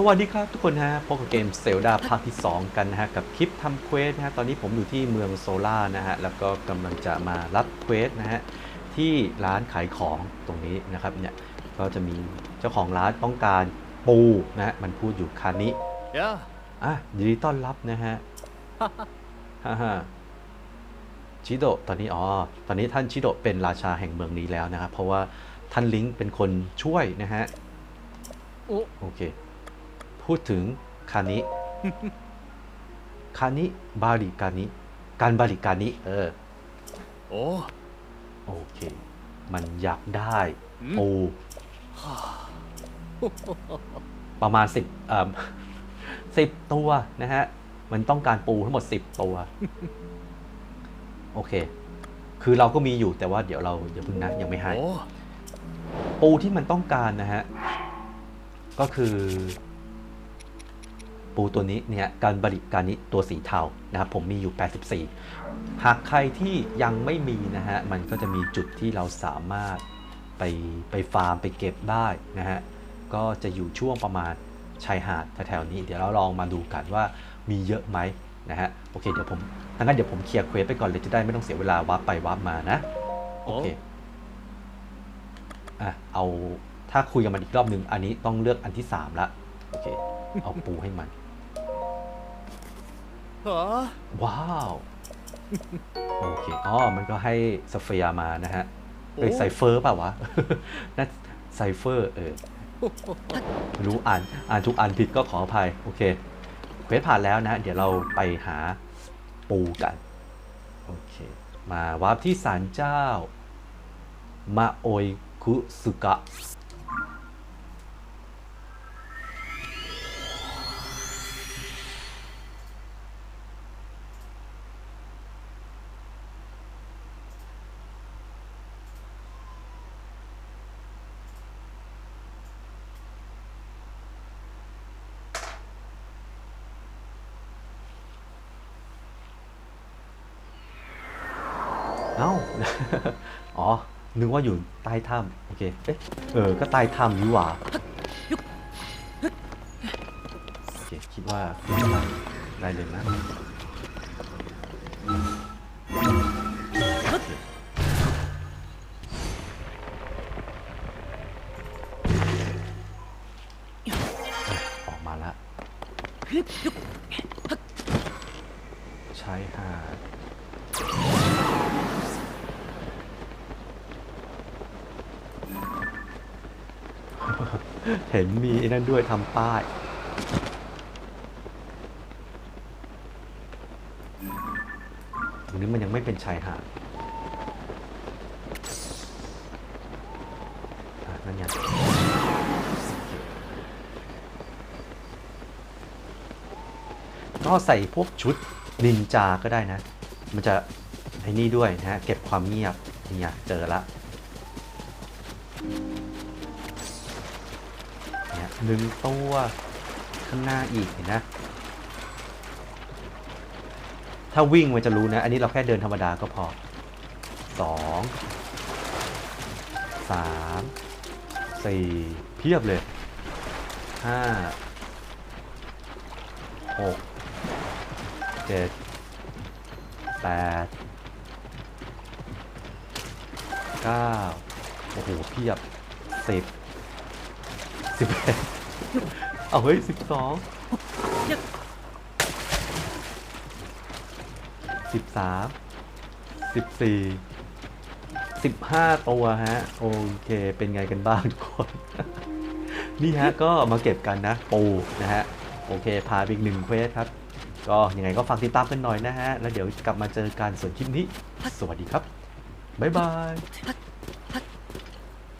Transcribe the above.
สวัสดีครับทุกคนฮะพบกับเกมเซลดาภาคที่ 2 กันนะฮะ กับคลิปทำเควสนะฮะ ตอนนี้ผมอยู่ที่เมืองโซล่านะฮะ แล้วก็กำลังจะมารับเควสนะฮะ ที่ร้านขายของตรงนี้นะครับเนี่ย ก็จะมีเจ้าของร้านต้องการปูนะฮะ มันพูดอยู่คานิ Ja, อะยินดีต้อนรับนะฮะฮ่าฮ่าชิโดะตอนนี้อ๋อตอนนี้ท่านชิโดะเป็นราชาแห่งเมืองนี้แล้วนะครับเพราะว่าท่านลิงก์เป็นคนช่วยนะฮะお、โอเค พูดถึงคานิคานิบาริกานิการบาริกานิเออお、โอเค มันอยากได้อืมปูประมาณสิบเอ่อสิบตัวนะฮะ มันต้องการปูทั้งหมดสิบตัว โอเค คือเราก็มีอยู่แต่ว่าเดี๋ยวเราอย่าเพิ่งนะยังไม่ให้お、ปูที่มันต้องการนะฮะ ก็คือ ปูตัวนี้เนี่ยการบริการนี้ตัวสีเทานะครับผมมีอยู่ 84 หากใครที่ยังไม่มีนะฮะมันก็จะมีจุดที่เราสามารถไปไปฟาร์มไปเก็บได้นะฮะก็จะอยู่ช่วงประมาณชายหาดแถวๆนี้เดี๋ยวเราลองมาดูกันว่ามีเยอะไหมนะฮะโอเคเดี๋ยวผมถ้างั้นเดี๋ยวผมเคลียร์เควสไปก่อนเลยจะได้ไม่ต้องเสียเวลาวาร์ปไปวาร์ปมานะโอเคอะเอาถ้าคุยกับมันอีกรอบหนึ่งอันนี้ต้องเลือกอันที่สามละโอเคเอาปูให้มัน あ、ว้าว โอเค อ๋อ มันก็ให้สเฟียร์มานะฮะเอ้ยไซเฟอร์เปล่าวะ น่าไซเฟอร์ เออ รู้อ่านอ่านทุกอันผิดก็ขออภัย โอเค เควสผ่านแล้วนะ เดี๋ยวเราไปหาปูกัน โอเค มาวาร์ปที่ศาลเจ้า มาโอยคุสุกะ เอ้า อ๋อ นึกว่าอยู่ใต้ถ้ำโอเค เอ๊ะ เออ ก็ใต้ถ้ำนี่หว่าโอเค คิดว่าได้เลยนะโอเคอะออกมาละชายหาด เห็นมีไอ้นั่นด้วยทำป้าย ตรงนี้มันยังไม่เป็นชายหาดนั่นไงก็ใส่พวกชุดนินจาก็ได้นะ มันจะไอ้นี่ด้วยนะฮะ เก็บความเงียบเนี่ยเจอละ หนึ่งตัวข้างหน้าอีกเห็นนะ ถ้าวิ่งมันจะรู้นะ อันนี้เราแค่เดินธรรมดาก็พอสองสามสี่เพียบเลยห้าหกเจ็ดแปดเก้าโอ้โหเพียบสิบ สิบเอ็ดเอาเฮ้ยสิบสองสิบสามสิบสี่สิบห้าตัวฮะ โอเค เป็นไงกันบ้างทุกคน นี่ฮะ ก็มาเก็บกันนะ ปูนะฮะ โอเค พาไปอีกหนึ่งเควสครับ ก็ยังไงก็ฝากติดตามกันหน่อยนะฮะ แล้วเดี๋ยวกลับมาเจอกันส่วนคลิปนี้ สวัสดีครับ บ๊ายบาย